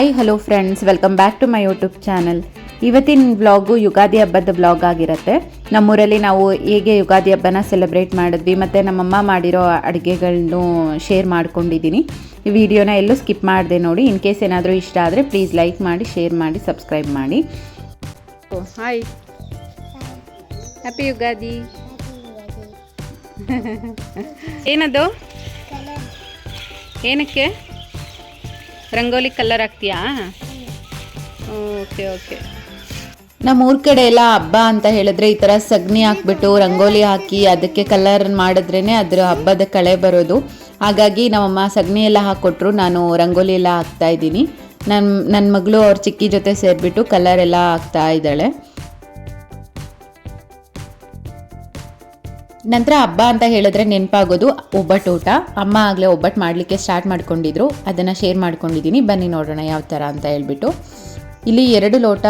Hi hello friends welcome back to my YouTube channel ಇವತ್ತಿನ blog Ugadi ಹಬ್ಬದ blog ಆಗಿರುತ್ತೆ. ನಮ್ಮೂರಲ್ಲಿ ನಾವು ಹೇಗೆ ಯುಗಾದಿ ಹಬ್ಬನ ಸೆಲೆಬ್ರೇಟ್ ಮಾಡಿದ್ವಿ ಮತ್ತು ನಮ್ಮಮ್ಮ ಮಾಡಿರೋ ಅಡುಗೆಗಳನ್ನು ಶೇರ್ ಮಾಡ್ಕೊಂಡಿದ್ದೀನಿ. ಈ ವಿಡಿಯೋನ ಎಲ್ಲೂ ಸ್ಕಿಪ್ ಮಾಡಿದೆ ನೋಡಿ. ಇನ್ ಕೇಸ್ ಏನಾದರೂ ಇಷ್ಟ ಆದರೆ ಪ್ಲೀಸ್ ಲೈಕ್ ಮಾಡಿ ಶೇರ್ ಮಾಡಿ ಸಬ್ಸ್ಕ್ರೈಬ್ ಮಾಡಿ. ಹಾಯ್ ಹ್ಯಾಪಿ ಯುಗಾದಿ ಏನದು? ಏನಕ್ಕೆ? ರಂಗೋಲಿ ಕಲರ್ ಹಾಕ್ತೀಯಾ? Okay okay. ನಮ್ಮ ಊರ ಕಡೆ ಎಲ್ಲ ಹಬ್ಬ ಅಂತ ಹೇಳಿದ್ರೆ ಈ ಥರ ಸಗಣಿ ಹಾಕ್ಬಿಟ್ಟು ರಂಗೋಲಿ ಹಾಕಿ ಅದಕ್ಕೆ ಕಲರ್ ಮಾಡಿದ್ರೇನೆ ಅದ್ರ ಹಬ್ಬದ ಕಳೆ ಬರೋದು. ಹಾಗಾಗಿ ನಮ್ಮಮ್ಮ ಸಗಣಿ ಎಲ್ಲ ಹಾಕೊಟ್ರು, ನಾನು ರಂಗೋಲಿ ಎಲ್ಲ ಹಾಕ್ತಾ ಇದ್ದೀನಿ. ನನ್ನ ನನ್ನ ಮಗಳು ಅವ್ರ ಚಿಕ್ಕಿ ಜೊತೆ ಸೇರಿಬಿಟ್ಟು ಕಲರ್ ಎಲ್ಲ ಹಾಕ್ತಾ ಇದ್ದಾಳೆ. ನಂತರ ಹಬ್ಬ ಅಂತ ಹೇಳಿದ್ರೆ ನೆನಪಾಗೋದು ಒಬ್ಬಟ್ಟು ಊಟ. ಅಮ್ಮ ಆಗಲೇ ಒಬ್ಬಟ್ಟು ಮಾಡಲಿಕ್ಕೆ ಸ್ಟಾರ್ಟ್ ಮಾಡ್ಕೊಂಡಿದ್ರು. ಅದನ್ನು ಶೇರ್ ಮಾಡ್ಕೊಂಡಿದ್ದೀನಿ ಬನ್ನಿ ನೋಡೋಣ ಯಾವ ಥರ ಅಂತ ಹೇಳ್ಬಿಟ್ಟು. ಇಲ್ಲಿ ಎರಡು ಲೋಟ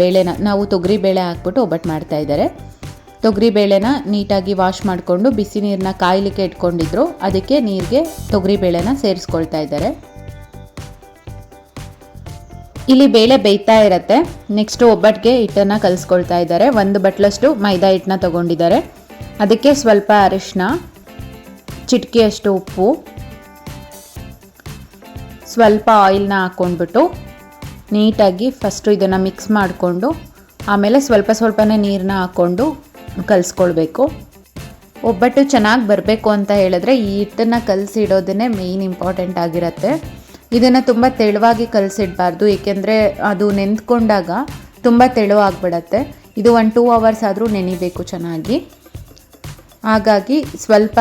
ಬೇಳೆನ, ನಾವು ತೊಗರಿ ಬೇಳೆ ಹಾಕ್ಬಿಟ್ಟು ಒಬ್ಬಟ್ಟು ಮಾಡ್ತಾ ಇದ್ದಾರೆ. ತೊಗರಿ ಬೇಳೆನ ನೀಟಾಗಿ ವಾಶ್ ಮಾಡಿಕೊಂಡು ಬಿಸಿ ನೀರನ್ನ ಕಾಯಲಿಕ್ಕೆ ಇಟ್ಕೊಂಡಿದ್ರು. ಅದಕ್ಕೆ ನೀರಿಗೆ ತೊಗರಿ ಬೇಳೆನ ಸೇರಿಸ್ಕೊಳ್ತಾ ಇದ್ದಾರೆ. ಇಲ್ಲಿ ಬೇಳೆ ಬೇಯ್ತಾ ಇರತ್ತೆ. ನೆಕ್ಸ್ಟ್ ಒಬ್ಬಟ್ಟಿಗೆ ಹಿಟ್ಟನ್ನು ಕಲಿಸ್ಕೊಳ್ತಾ ಇದ್ದಾರೆ. ಒಂದು ಬಟ್ಲಷ್ಟು ಮೈದಾ ಹಿಟ್ಟನ್ನ ತಗೊಂಡಿದ್ದಾರೆ. ಅದಕ್ಕೆ ಸ್ವಲ್ಪ ಅರಿಶಿನ ಚಿಟಿಕೆಯಷ್ಟು ಉಪ್ಪು, ಸ್ವಲ್ಪ ಆಯಿಲ್ನ ಹಾಕ್ಕೊಂಡ್ಬಿಟ್ಟು ನೀಟಾಗಿ ಫಸ್ಟು ಇದನ್ನು ಮಿಕ್ಸ್ ಮಾಡಿಕೊಂಡು, ಆಮೇಲೆ ಸ್ವಲ್ಪ ಸ್ವಲ್ಪನೇ ನೀರನ್ನ ಹಾಕ್ಕೊಂಡು ಕಲಿಸ್ಕೊಳ್ಬೇಕು. ಒಬ್ಬಟ್ಟು ಚೆನ್ನಾಗಿ ಬರಬೇಕು ಅಂತ ಹೇಳಿದ್ರೆ ಈ ಹಿಟ್ಟನ್ನು ಕಲಸಿಡೋದನ್ನೇ ಮೇಯ್ನ್ ಇಂಪಾರ್ಟೆಂಟ್ ಆಗಿರುತ್ತೆ. ಇದನ್ನು ತುಂಬ ತೆಳುವಾಗಿ ಕಲಸಿಡಬಾರ್ದು, ಏಕೆಂದರೆ ಅದು ನೆಂದ್ಕೊಂಡಾಗ ತುಂಬ ತೆಳುವಾಗ್ಬಿಡತ್ತೆ. ಇದು ಒಂದು ಟೂ ಅವರ್ಸ್ ಆದರೂ ನೆನಿಬೇಕು ಚೆನ್ನಾಗಿ. ಹಾಗಾಗಿ ಸ್ವಲ್ಪ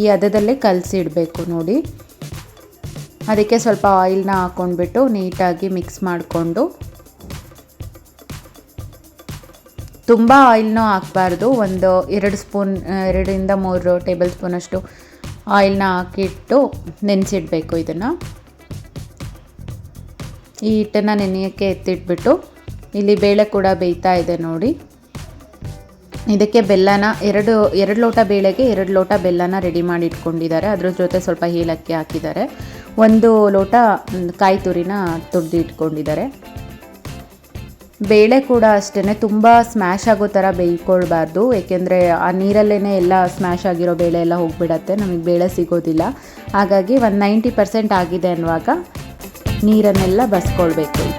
ಈ ಹದದಲ್ಲೇ ಕಲಸಿಡಬೇಕು ನೋಡಿ. ಅದಕ್ಕೆ ಸ್ವಲ್ಪ ಆಯಿಲ್ನ ಹಾಕ್ಕೊಂಡ್ಬಿಟ್ಟು ನೀಟಾಗಿ ಮಿಕ್ಸ್ ಮಾಡಿಕೊಂಡು. ತುಂಬ ಆಯಿಲ್ನೂ ಹಾಕಬಾರ್ದು. ಒಂದು ಎರಡು ಸ್ಪೂನ್ ಎರಡರಿಂದ ಮೂರು ಟೇಬಲ್ ಸ್ಪೂನಷ್ಟು ಆಯಿಲ್ನ ಹಾಕಿಟ್ಟು ನೆನೆಸಿಡಬೇಕು ಇದನ್ನು. ಈ ಹಿಟ್ಟನ್ನು ನೆನೆಯೋಕ್ಕೆ ಎತ್ತಿಟ್ಬಿಟ್ಟು, ಇಲ್ಲಿ ಬೇಳೆ ಕೂಡ ಬೇಯ್ತಾ ಇದೆ ನೋಡಿ. ಇದಕ್ಕೆ ಬೆಲ್ಲನ ಎರಡು ಎರಡು ಲೋಟ ಬೇಳೆಗೆ ಎರಡು ಲೋಟ ಬೆಲ್ಲನ ರೆಡಿ ಮಾಡಿ ಇಟ್ಕೊಂಡಿದ್ದಾರೆ. ಅದ್ರ ಜೊತೆ ಸ್ವಲ್ಪ ಏಲಕ್ಕಿ ಹಾಕಿದ್ದಾರೆ. ಒಂದು ಲೋಟ ಕಾಯಿ ತುರಿನ ತುರಿದು ಇಟ್ಕೊಂಡಿದ್ದಾರೆ. ಬೇಳೆ ಕೂಡ ಅಷ್ಟೇ ತುಂಬ ಸ್ಮ್ಯಾಶ್ ಆಗೋ ಥರ ಬೇಯ್ಕೊಳ್ಬಾರ್ದು. ಏಕೆಂದರೆ ಆ ನೀರಲ್ಲೇ ಎಲ್ಲ ಸ್ಮ್ಯಾಶ್ ಆಗಿರೋ ಬೇಳೆ ಎಲ್ಲ ಹೋಗಿಬಿಡತ್ತೆ. ನಮಗೆ ಬೇಳೆ ಸಿಗೋದಿಲ್ಲ. ಹಾಗಾಗಿ ಒಂದು ನೈಂಟಿ ಪರ್ಸೆಂಟ್ ಆಗಿದೆ ಅನ್ನುವಾಗ ನೀರನ್ನೆಲ್ಲ ಬಸ್ಕೊಳ್ಬೇಕು.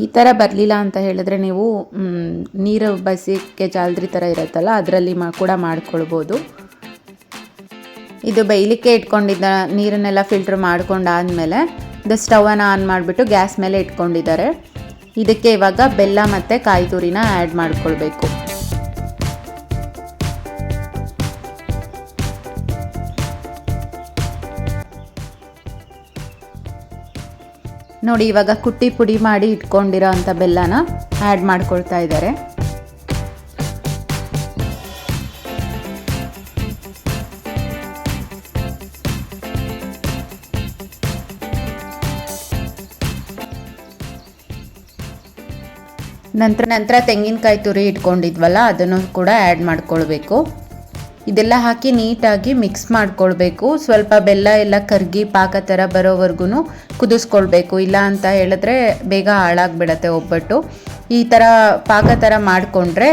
ಈ ಥರ ಬರಲಿಲ್ಲ ಅಂತ ಹೇಳಿದ್ರೆ ನೀವು ನೀರು ಬಸಿಕ್ಕೆ ಜಾಲ್ರಿ ಥರ ಇರುತ್ತಲ್ಲ, ಅದರಲ್ಲಿ ಮಾ, ಕೂಡ ಮಾಡ್ಕೊಳ್ಬೋದು. ಇದು ಬೇಯಲಿಕ್ಕೆ ಇಟ್ಕೊಂಡಿದ್ದ ನೀರನ್ನೆಲ್ಲ ಫಿಲ್ಟ್ರ್ ಮಾಡ್ಕೊಂಡಾದಮೇಲೆ ಇದು ಸ್ಟವನ್ನು ಆನ್ ಮಾಡಿಬಿಟ್ಟು ಗ್ಯಾಸ್ ಮೇಲೆ ಇಟ್ಕೊಂಡಿದ್ದಾರೆ. ಇದಕ್ಕೆ ಇವಾಗ ಬೆಲ್ಲ ಮತ್ತು ಕಾಯಿ ತುರಿನ ಆ್ಯಡ್ ಮಾಡ್ಕೊಳ್ಬೇಕು. ನೋಡಿ, ಇವಾಗ ಕುಟ್ಟಿ ಪುಡಿ ಮಾಡಿ ಇಟ್ಕೊಂಡಿರೋ ಅಂಥ ಬೆಲ್ಲನ ಆ್ಯಡ್ ಮಾಡ್ಕೊಳ್ತಾ ಇದ್ದಾರೆ. ನಂತರ ನಂತರ ತೆಂಗಿನಕಾಯಿ ತುರಿ ಇಟ್ಕೊಂಡಿದ್ವಲ್ಲ, ಅದನ್ನು ಕೂಡ ಆ್ಯಡ್ ಮಾಡ್ಕೊಳ್ಬೇಕು. ಇದೆಲ್ಲ ಹಾಕಿ ನೀಟಾಗಿ ಮಿಕ್ಸ್ ಮಾಡ್ಕೊಳ್ಬೇಕು. ಸ್ವಲ್ಪ ಬೆಲ್ಲ ಎಲ್ಲ ಕರ್ಗಿ ಪಾಕ ಥರ ಬರೋವರೆಗೂ ಕುದಿಸ್ಕೊಳ್ಬೇಕು. ಇಲ್ಲ ಅಂತ ಹೇಳಿದ್ರೆ ಬೇಗ ಹಾಳಾಗ್ಬಿಡತ್ತೆ ಒಬ್ಬಟ್ಟು. ಈ ಥರ ಪಾಕ ಥರ ಮಾಡಿಕೊಂಡ್ರೆ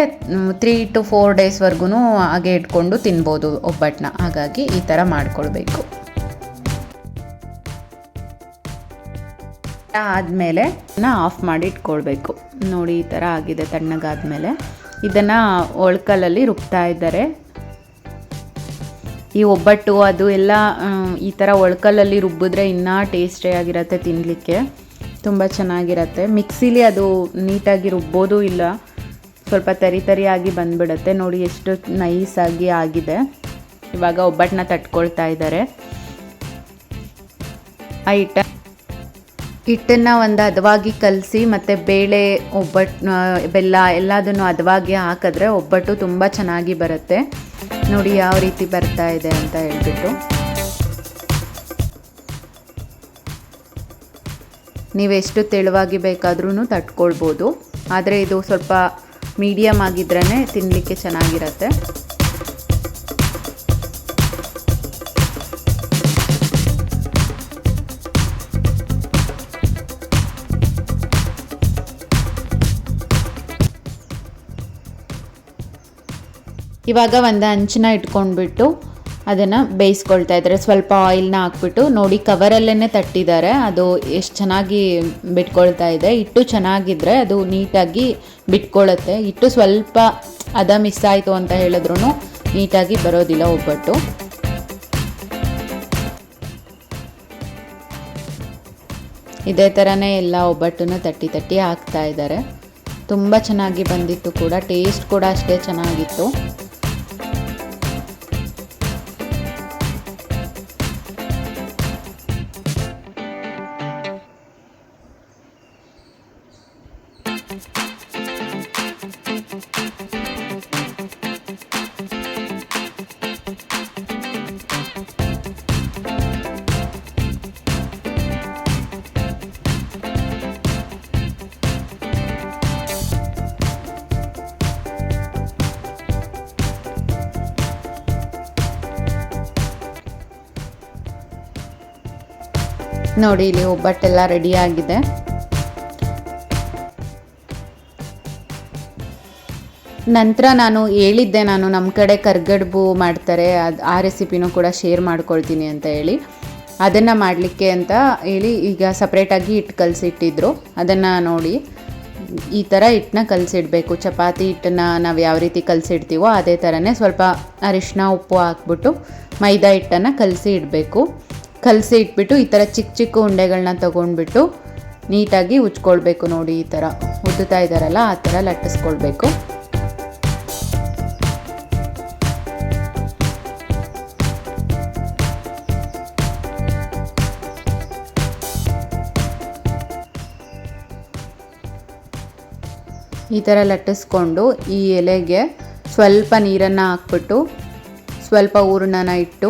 ತ್ರೀ ಟು ಫೋರ್ ಡೇಸ್ವರೆಗೂ ಹಾಗೆ ಇಟ್ಕೊಂಡು ತಿನ್ಬೋದು ಒಬ್ಬಟ್ಟನ್ನ ಹಾಗಾಗಿ ಈ ಥರ ಮಾಡ್ಕೊಳ್ಬೇಕು. ಆದಮೇಲೆ ಆಫ್ ಮಾಡಿ ಇಟ್ಕೊಳ್ಬೇಕು. ನೋಡಿ ಈ ಥರ ಆಗಿದೆ ತಣ್ಣಗಾದ್ಮೇಲೆ. ಇದನ್ನು ಒಳ್ಕಲಲ್ಲಿ ರುಬ್ತಾ ಇದ್ದಾರೆ. ಈ ಒಬ್ಬಟ್ಟು ಅದು ಎಲ್ಲ ಈ ಥರ ಒಳ್ಕಲ್ಲಲ್ಲಿ ರುಬ್ಬಿದ್ರೆ ಇನ್ನೂ ಟೇಸ್ಟಿಯಾಗಿರತ್ತೆ ತಿನ್ನಲಿಕ್ಕೆ ತುಂಬ ಚೆನ್ನಾಗಿರತ್ತೆ. ಮಿಕ್ಸಿಲಿ ಅದು ನೀಟಾಗಿ ರುಬ್ಬೋದು ಇಲ್ಲ. ಸ್ವಲ್ಪ ತರಿ ತರಿಯಾಗಿ ಬಂದ್ಬಿಡುತ್ತೆ. ನೋಡಿ ಎಷ್ಟು ನೈಸಾಗಿ ಆಗಿದೆ. ಇವಾಗ ಒಬ್ಬಟ್ಟನ್ನ ತಟ್ಕೊಳ್ತಾ ಇದ್ದಾರೆ. ಆ ಹಿಟ್ಟನ್ನು ಒಂದು ಹದವಾಗಿ ಕಲಸಿ ಮತ್ತು ಬೇಳೆ ಒಬ್ಬಟ್ಟು ಬೆಲ್ಲ ಎಲ್ಲದನ್ನು ಹದವಾಗಿ ಹಾಕಿದ್ರೆ ಒಬ್ಬಟ್ಟು ತುಂಬ ಚೆನ್ನಾಗಿ ಬರುತ್ತೆ. ನೋಡಿ ಯಾವ ರೀತಿ ಬರ್ತಾ ಇದೆ ಅಂತ ಹೇಳ್ಬಿಟ್ಟು. ನೀವೆಷ್ಟು ತೆಳುವಾಗಿ ಬೇಕಾದ್ರೂ ತಟ್ಕೊಳ್ಬೋದು. ಆದರೆ ಇದು ಸ್ವಲ್ಪ ಮೀಡಿಯಮ್ ಆಗಿದ್ರೇ ತಿನ್ನಲಿಕ್ಕೆ ಚೆನ್ನಾಗಿರತ್ತೆ. ಇವಾಗ ಒಂದು ಹಂಚನ್ನ ಇಟ್ಕೊಂಡ್ಬಿಟ್ಟು ಅದನ್ನು ಬೇಯಿಸ್ಕೊಳ್ತಾ ಇದ್ದಾರೆ. ಸ್ವಲ್ಪ ಆಯಿಲ್ನ ಹಾಕ್ಬಿಟ್ಟು ನೋಡಿ ಕವರಲ್ಲೇ ತಟ್ಟಿದ್ದಾರೆ. ಅದು ಎಷ್ಟು ಚೆನ್ನಾಗಿ ಬಿಟ್ಕೊಳ್ತಾ ಇದೆ. ಹಿಟ್ಟು ಚೆನ್ನಾಗಿದ್ದರೆ ಅದು ನೀಟಾಗಿ ಬಿಟ್ಕೊಳ್ಳುತ್ತೆ ಹಿಟ್ಟು ಸ್ವಲ್ಪ ಅದ ಮಿಸ್ ಆಯಿತು ಅಂತ ಹೇಳಿದ್ರು ನೀಟಾಗಿ ಬರೋದಿಲ್ಲ ಒಬ್ಬಟ್ಟು. ಇದೇ ಥರನೇ ಎಲ್ಲ ಒಬ್ಬಟ್ಟನ್ನು ತಟ್ಟಿ ತಟ್ಟಿ ಹಾಕ್ತಾ ಇದ್ದಾರೆ. ತುಂಬ ಚೆನ್ನಾಗಿ ಬಂದಿತ್ತು ಕೂಡ. ಟೇಸ್ಟ್ ಕೂಡ ಅಷ್ಟೇ ಚೆನ್ನಾಗಿತ್ತು. ನೋಡಿ ಇಲ್ಲಿ ಒಬ್ಬಟ್ಟೆಲ್ಲ ರೆಡಿ ಆಗಿದೆ. ನಂತರ ನಾನು ಹೇಳಿದ್ದೆ, ನಾನು ನಮ್ಮ ಕಡೆ ಕರ್ಗಡ್ಬು ಮಾಡ್ತಾರೆ, ಅದು ಆ ರೆಸಿಪಿನೂ ಕೂಡ ಶೇರ್ ಮಾಡ್ಕೊಳ್ತೀನಿ ಅಂತ ಹೇಳಿ. ಅದನ್ನು ಮಾಡಲಿಕ್ಕೆ ಅಂತ ಹೇಳಿ ಈಗ ಸಪ್ರೇಟಾಗಿ ಹಿಟ್ಟು ಕಲಸಿಟ್ಟಿದ್ರು. ಅದನ್ನು ನೋಡಿ, ಈ ಥರ ಹಿಟ್ಟನ್ನ ಕಲಸಿಡಬೇಕು. ಚಪಾತಿ ಹಿಟ್ಟನ್ನ ನಾವು ಯಾವ ರೀತಿ ಕಲಸಿಡ್ತೀವೋ ಅದೇ ಥರನೇ ಸ್ವಲ್ಪ ಅರಿಶಿನ ಉಪ್ಪು ಹಾಕ್ಬಿಟ್ಟು ಮೈದಾ ಹಿಟ್ಟನ್ನು ಕಲಸಿ ಇಡಬೇಕು ಕಲಸಿ ಇಟ್ಬಿಟ್ಟು ಈ ಥರ ಚಿಕ್ಕ ಚಿಕ್ಕ ಉಂಡೆಗಳನ್ನ ತೊಗೊಂಡ್ಬಿಟ್ಟು ನೀಟಾಗಿ ಉಜ್ಕೊಳ್ಬೇಕು ನೋಡಿ ಈ ಥರ ಉದ್ದುತ್ತಾ ಇದ್ದಾರಲ್ಲ ಆ ಥರ ಲಟ್ಟಿಸ್ಕೊಳ್ಬೇಕು. ಈ ಥರ ಲಟ್ಟಿಸ್ಕೊಂಡು ಈ ಎಲೆಗೆ ಸ್ವಲ್ಪ ನೀರನ್ನು ಹಾಕ್ಬಿಟ್ಟು ಸ್ವಲ್ಪ ಹೂರಣನ ಇಟ್ಟು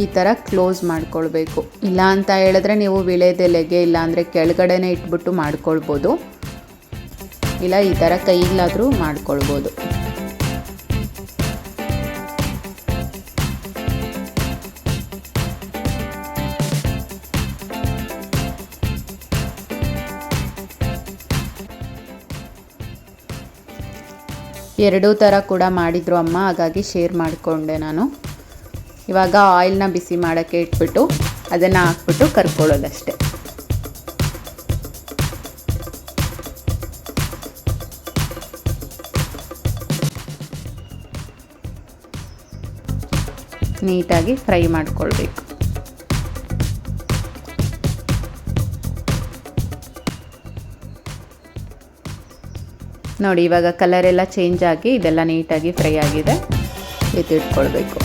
ಈ ಥರ ಕ್ಲೋಸ್ ಮಾಡ್ಕೊಳ್ಬೇಕು. ಇಲ್ಲ ಅಂತ ಹೇಳಿದ್ರೆ ನೀವು ವಿಳೆದೆಲೆಗೆ ಇಲ್ಲ ಅಂದರೆ ಕೆಳಗಡೆನೇ ಇಟ್ಬಿಟ್ಟು ಮಾಡ್ಕೊಳ್ಬೋದು. ಇಲ್ಲ ಈ ಥರ ಕೈಲಾದರೂ ಮಾಡ್ಕೊಳ್ಬೋದು. ಎರಡೂ ಥರ ಕೂಡ ಮಾಡಿದ್ರು ಅಮ್ಮ, ಹಾಗಾಗಿ ಶೇರ್ ಮಾಡಿಕೊಂಡೆ ನಾನು. ಇವಾಗ ಆಯಿಲ್ನ ಬಿಸಿ ಮಾಡೋಕ್ಕೆ ಇಟ್ಬಿಟ್ಟು ಅದನ್ನು ಹಾಕ್ಬಿಟ್ಟು ಕರ್ಕೊಳ್ಳೋದಷ್ಟೆ. ನೀಟಾಗಿ ಫ್ರೈ ಮಾಡ್ಕೊಳ್ಬೇಕು. ನೋಡಿ, ಇವಾಗ ಕಲರ್ ಎಲ್ಲ ಚೇಂಜ್ ಆಗಿ ಇದೆಲ್ಲ ನೀಟಾಗಿ ಫ್ರೈ ಆಗಿದೆ. ಎತ್ತಿಟ್ಕೊಳ್ಬೇಕು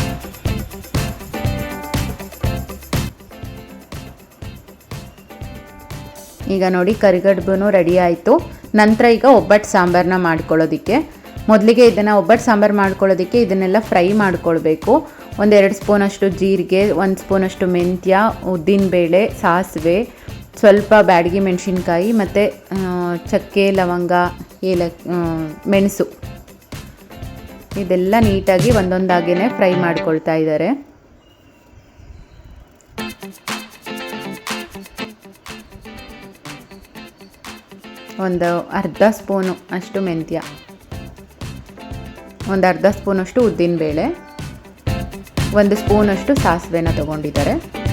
ಈಗ ನೋಡಿ ಕರಿಗಡ್ಬು ರೆಡಿ ಆಯಿತು. ನಂತರ ಈಗ ಒಬ್ಬಟ್ಟು ಸಾಂಬಾರನ್ನ ಮಾಡ್ಕೊಳ್ಳೋದಕ್ಕೆ. ಮೊದಲಿಗೆ ಇದನ್ನು ಒಬ್ಬಟ್ಟು ಸಾಂಬಾರು ಮಾಡ್ಕೊಳ್ಳೋದಕ್ಕೆ ಇದನ್ನೆಲ್ಲ ಫ್ರೈ ಮಾಡ್ಕೊಳ್ಬೇಕು. ಒಂದೆರಡು ಸ್ಪೂನಷ್ಟು ಜೀರಿಗೆ, ಒಂದು ಸ್ಪೂನಷ್ಟು ಮೆಂತ್ಯ, ಉದ್ದಿನಬೇಳೆ, ಸಾಸಿವೆ, ಸ್ವಲ್ಪ ಬ್ಯಾಡಗಿ ಮೆಣಸಿನ್ಕಾಯಿ ಮತ್ತು ಚಕ್ಕೆ, ಲವಂಗ ಏಲ ಮೆಣಸು. ಇದೆಲ್ಲ ನೀಟಾಗಿ ಒಂದೊಂದಾಗಿಯೇ ಫ್ರೈ ಮಾಡ್ಕೊಳ್ತಾ ಇದ್ದಾರೆ. ಒಂದು ಅರ್ಧ ಸ್ಪೂನು ಅಷ್ಟು ಮೆಂತ್ಯ. ಒಂದು ಅರ್ಧ ಸ್ಪೂನಷ್ಟು ಉದ್ದಿನಬೇಳೆ. ಒಂದು ಸ್ಪೂನಷ್ಟು ಸಾಸಿವೆನ ತಗೊಂಡಿದ್ದಾರೆ.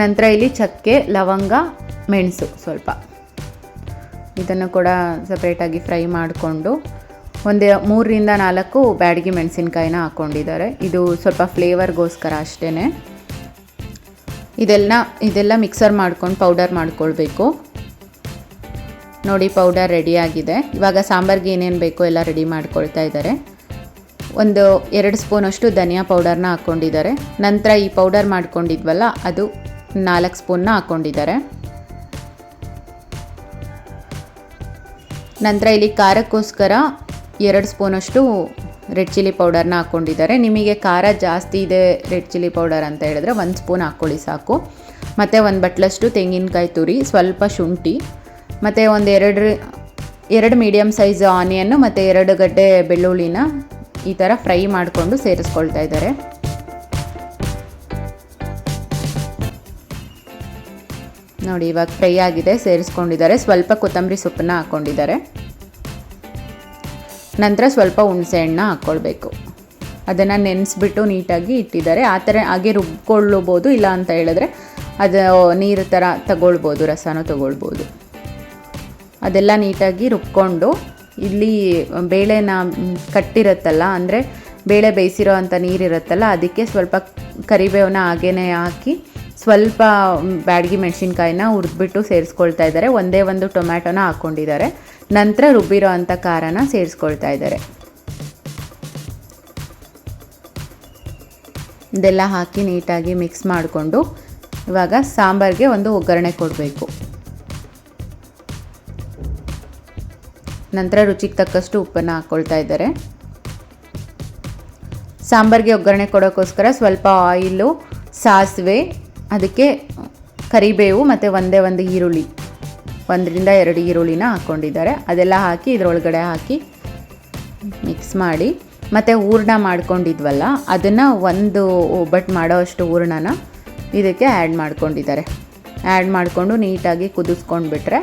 ನಂತರ ಇಲ್ಲಿ ಚಕ್ಕೆ ಲವಂಗ, ಮೆಣಸು ಸ್ವಲ್ಪ. ಇದನ್ನು ಕೂಡ ಸಪ್ರೇಟಾಗಿ ಫ್ರೈ ಮಾಡಿಕೊಂಡು ಒಂದು ಮೂರರಿಂದ ನಾಲ್ಕು ಬ್ಯಾಡಗಿ ಮೆಣಸಿನ್ಕಾಯಿನ ಹಾಕ್ಕೊಂಡಿದ್ದಾರೆ ಇದು ಸ್ವಲ್ಪ ಫ್ಲೇವರ್ಗೋಸ್ಕರ ಅಷ್ಟೇ ಇದೆಲ್ಲ ಇದೆಲ್ಲ ಮಿಕ್ಸರ್ ಮಾಡ್ಕೊಂಡು ಪೌಡರ್ ಮಾಡ್ಕೊಳ್ಬೇಕು. ನೋಡಿ ಪೌಡರ್ ರೆಡಿಯಾಗಿದೆ ಇವಾಗ ಸಾಂಬಾರ್ಗೆ ಏನೇನು ಬೇಕೋ ಎಲ್ಲ ರೆಡಿ ಮಾಡ್ಕೊಳ್ತಾ ಇದ್ದಾರೆ. ಒಂದು ಎರಡು ಸ್ಪೂನಷ್ಟು ಧನಿಯಾ ಪೌಡರ್ನ ಹಾಕ್ಕೊಂಡಿದ್ದಾರೆ ನಂತರ ಈ ಪೌಡರ್ ಮಾಡ್ಕೊಂಡಿದ್ವಲ್ಲ, ಅದು ನಾಲ್ಕು ಸ್ಪೂನ್ನ ಹಾಕ್ಕೊಂಡಿದ್ದಾರೆ. ನಂತರ ಇಲ್ಲಿ ಖಾರಕ್ಕೋಸ್ಕರ ಎರಡು ಸ್ಪೂನಷ್ಟು ರೆಡ್ ಚಿಲ್ಲಿ ಪೌಡರ್ನ ಹಾಕ್ಕೊಂಡಿದ್ದಾರೆ. ನಿಮಗೆ ಖಾರ ಜಾಸ್ತಿ ಇದೆ ರೆಡ್ ಚಿಲ್ಲಿ ಪೌಡರ್ ಅಂತ ಹೇಳಿದ್ರೆ ಒಂದು ಸ್ಪೂನ್ ಹಾಕ್ಕೊಳ್ಳಿ ಸಾಕು. ಮತ್ತು ಒಂದು ಬಟ್ಲಷ್ಟು ತೆಂಗಿನಕಾಯಿ ತುರಿ, ಸ್ವಲ್ಪ ಶುಂಠಿ, ಮತ್ತು ಒಂದು ಎರಡು ಎರಡು ಮೀಡಿಯಮ್ ಸೈಜ್ ಆನಿಯನ್ನು ಮತ್ತು ಎರಡು ಗಡ್ಡೆ ಬೆಳ್ಳುಳ್ಳಿನ ಈ ಥರ ಫ್ರೈ ಮಾಡಿಕೊಂಡು ಸೇರಿಸ್ಕೊಳ್ತಾ ಇದ್ದಾರೆ. ನೋಡಿ, ಇವಾಗ ಫ್ರೈ ಆಗಿದೆ, ಸೇರಿಸ್ಕೊಂಡಿದ್ದಾರೆ. ಸ್ವಲ್ಪ ಕೊತ್ತಂಬರಿ ಸೊಪ್ಪನ್ನ ಹಾಕ್ಕೊಂಡಿದ್ದಾರೆ ನಂತರ ಸ್ವಲ್ಪ ಹುಣಸೆ ಹಣ್ಣ ಹಾಕ್ಕೊಳ್ಬೇಕು ಅದನ್ನು ನೆನೆಸ್ಬಿಟ್ಟು ನೀಟಾಗಿ ಇಟ್ಟಿದ್ದಾರೆ. ಆ ಥರ ಹಾಗೆ ರುಬ್ಕೊಳ್ಳಬೋದು, ಇಲ್ಲ ಅಂತ ಹೇಳಿದ್ರೆ ಅದು ನೀರು ಥರ ತಗೊಳ್ಬೋದು, ರಸನೂ ತಗೊಳ್ಬೋದು. ಅದೆಲ್ಲ ನೀಟಾಗಿ ರುಬ್ಕೊಂಡು, ಇಲ್ಲಿ ಬೇಳೆನ ಕಟ್ಟಿರತ್ತಲ್ಲ, ಅಂದರೆ ಬೇಳೆ ಬೇಯಿಸಿರೋ ಅಂಥ ನೀರಿರುತ್ತಲ್ಲ, ಅದಕ್ಕೆ ಸ್ವಲ್ಪ ಕರಿಬೇವನ್ನ ಹಾಗೇನೆ ಹಾಕಿ ಸ್ವಲ್ಪ ಬ್ಯಾಡಗಿ ಮೆಣಸಿನ್ಕಾಯಿನ ಹುರಿದ್ಬಿಟ್ಟು ಸೇರಿಸ್ಕೊಳ್ತಾ ಇದ್ದಾರೆ. ಒಂದೇ ಒಂದು ಟೊಮ್ಯಾಟೊನ ಹಾಕ್ಕೊಂಡಿದ್ದಾರೆ ನಂತರ ರುಬ್ಬಿರೋ ಅಂಥ ಖಾರನ ಸೇರಿಸ್ಕೊಳ್ತಾ ಇದ್ದಾರೆ. ಇದೆಲ್ಲ ಹಾಕಿ ನೀಟಾಗಿ ಮಿಕ್ಸ್ ಮಾಡಿಕೊಂಡು ಇವಾಗ ಸಾಂಬಾರಿಗೆ ಒಂದು ಒಗ್ಗರಣೆ ಕೊಡಬೇಕು. ನಂತರ ರುಚಿಗೆ ತಕ್ಕಷ್ಟು ಉಪ್ಪನ್ನು ಹಾಕ್ಕೊಳ್ತಾ ಇದ್ದಾರೆ. ಸಾಂಬಾರಿಗೆ ಒಗ್ಗರಣೆ ಕೊಡೋಕ್ಕೋಸ್ಕರ ಸ್ವಲ್ಪ ಆಯಿಲು, ಸಾಸಿವೆ, ಅದಕ್ಕೆ ಕರಿಬೇವು ಮತ್ತು ಒಂದೇ ಒಂದು ಈರುಳ್ಳಿ. ಒಂದರಿಂದ ಎರಡು ಈರುಳ್ಳಿನ ಹಾಕ್ಕೊಂಡಿದ್ದಾರೆ. ಅದೆಲ್ಲ ಹಾಕಿ ಇದರೊಳಗಡೆ ಹಾಕಿ ಮಿಕ್ಸ್ ಮಾಡಿ ಮತ್ತು ಹೂರ್ಣ ಮಾಡ್ಕೊಂಡಿದ್ವಲ್ಲ, ಅದನ್ನು ಒಂದು ಒಬ್ಬಟ್ಟು ಮಾಡೋ ಅಷ್ಟು ಹೂರ್ಣನ ಇದಕ್ಕೆ ಆ್ಯಡ್ ಮಾಡ್ಕೊಂಡಿದ್ದಾರೆ. ಆ್ಯಡ್ ಮಾಡಿಕೊಂಡು ನೀಟಾಗಿ ಕುದಿಸ್ಕೊಂಡ್ಬಿಟ್ರೆ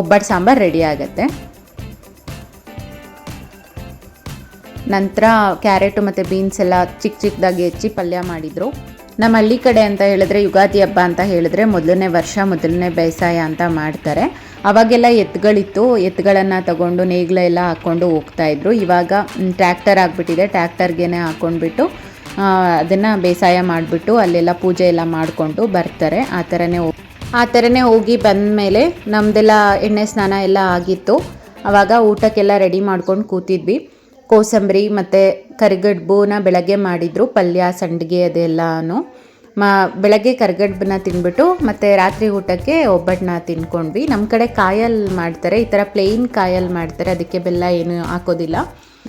ಒಬ್ಬಟ್ಟು ಸಾಂಬಾರು ರೆಡಿ ಆಗುತ್ತೆ. ನಂತರ ಕ್ಯಾರೆಟು ಮತ್ತು ಬೀನ್ಸ್ ಎಲ್ಲ ಚಿಕ್ಕ ಚಿಕ್ಕದಾಗಿ ಹೆಚ್ಚಿ ಪಲ್ಯ ಮಾಡಿದರು. ನಮ್ಮ ಹಳ್ಳಿ ಕಡೆ ಅಂತ ಹೇಳಿದ್ರೆ ಯುಗಾದಿ ಹಬ್ಬ ಅಂತ ಹೇಳಿದ್ರೆ ಮೊದಲನೇ ವರ್ಷ, ಮೊದಲನೇ ಬೇಸಾಯ ಅಂತ ಮಾಡ್ತಾರೆ. ಅವಾಗೆಲ್ಲ ಎತ್ತುಗಳಿತ್ತು ಎತ್ತುಗಳನ್ನು ತಗೊಂಡು ನೇಗ್ಲೆಲ್ಲ ಹಾಕ್ಕೊಂಡು ಹೋಗ್ತಾಯಿದ್ರು ಇವಾಗ ಟ್ರ್ಯಾಕ್ಟರ್ ಆಗಿಬಿಟ್ಟಿದೆ. ಟ್ರ್ಯಾಕ್ಟರ್ಗೆ ಹಾಕ್ಕೊಂಡ್ಬಿಟ್ಟು ಅದನ್ನು ಬೇಸಾಯ ಮಾಡಿಬಿಟ್ಟು ಅಲ್ಲೆಲ್ಲ ಪೂಜೆ ಎಲ್ಲ ಮಾಡಿಕೊಂಡು ಬರ್ತಾರೆ. ಆ ಥರನೇ ಹೋಗಿ ಆ ಥರನೇ ಹೋಗಿ ಬಂದ ಮೇಲೆ ನಮ್ಮದೆಲ್ಲ ಎಣ್ಣೆ ಸ್ನಾನ ಎಲ್ಲ ಆಗಿತ್ತು. ಆವಾಗ ಊಟಕ್ಕೆಲ್ಲ ರೆಡಿ ಮಾಡ್ಕೊಂಡು ಕೂತಿದ್ವಿ. ಕೋಸಂಬರಿ ಮತ್ತು ಕರಿಗಡ್ಬುನ ಬೆಳಗ್ಗೆ ಮಾಡಿದರು, ಪಲ್ಯ, ಸಂಡಿಗೆ ಅದೆಲ್ಲನೂ. ಮಾ, ಬೆಳಗ್ಗೆ ಕರಿಗಡ್ಬನ್ನ ತಿಂದ್ಬಿಟ್ಟು ಮತ್ತು ರಾತ್ರಿ ಊಟಕ್ಕೆ ಒಬ್ಬಟ್ಟನ್ನ ತಿನ್ಕೊಂಡ್ವಿ. ನಮ್ಮ ಕಡೆ ಕಾಯಲ್ಲಿ ಮಾಡ್ತಾರೆ, ಈ ಥರ ಪ್ಲೇನ್ ಕಾಯಲ್ಲಿ ಮಾಡ್ತಾರೆ, ಅದಕ್ಕೆ ಬೆಲ್ಲ ಏನು ಹಾಕೋದಿಲ್ಲ.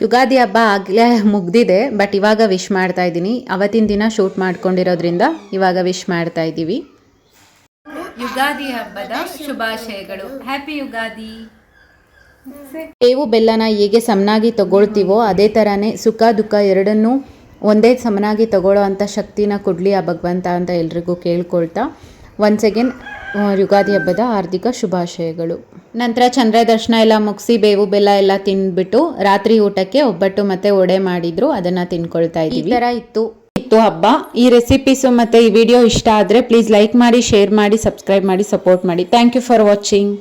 ಯುಗಾದಿ ಹಬ್ಬ ಆಗಲೇ ಮುಗ್ದಿದೆ ಬಟ್ ಇವಾಗ ವಿಶ್ ಮಾಡ್ತಾ ಇದ್ದೀನಿ. ಅವತ್ತಿನ ದಿನ ಶೂಟ್ ಮಾಡ್ಕೊಂಡಿರೋದ್ರಿಂದ ಇವಾಗ ವಿಶ್ ಮಾಡ್ತಾ ಇದ್ದೀವಿ. ಯುಗಾದಿ ಹಬ್ಬದ ಶುಭಾಶಯಗಳು. ಹ್ಯಾಪಿ ಯುಗಾದಿ. ಬೇವು ಬೆಲ್ಲನ ಹೇಗೆ ಸಮನಾಗಿ ತಗೊಳ್ತೀವೋ ಅದೇ ಥರನೇ ಸುಖ ದುಃಖ ಎರಡನ್ನೂ ಒಂದೇ ಸಮನಾಗಿ ತಗೊಳ್ಳೋ ಅಂಥ ಶಕ್ತಿನ ಕೊಡಲಿ ಆ ಭಗವಂತ ಅಂತ ಎಲ್ರಿಗೂ ಕೇಳ್ಕೊಳ್ತಾ. ಒನ್ಸ್ ಅಗೇನ್ ಯುಗಾದಿ ಹಬ್ಬದ ಹಾರ್ದಿಕ ಶುಭಾಶಯಗಳು. ನಂತರ ಚಂದ್ರ ದರ್ಶನ ಎಲ್ಲ ಮುಗಿಸಿ ಬೇವು ಬೆಲ್ಲ ಎಲ್ಲ ತಿಂದ್ಬಿಟ್ಟು ರಾತ್ರಿ ಊಟಕ್ಕೆ ಒಬ್ಬಟ್ಟು ಮತ್ತೆ ಒಡೆ ಮಾಡಿದ್ರು ಅದನ್ನ ತಿನ್ಕೊಳ್ತಾ ಇದ್ದೀವಿ. ಈ ಥರ ಇತ್ತು. ಇತ್ತು ಹಬ್ಬ. ಈ ರೆಸಿಪೀಸು ಮತ್ತೆ ಈ ವಿಡಿಯೋ ಇಷ್ಟ ಆದರೆ ಪ್ಲೀಸ್ ಲೈಕ್ ಮಾಡಿ ಶೇರ್ ಮಾಡಿ ಸಬ್ಸ್ಕ್ರೈಬ್ ಮಾಡಿ ಸಪೋರ್ಟ್ ಮಾಡಿ. Thank you for watching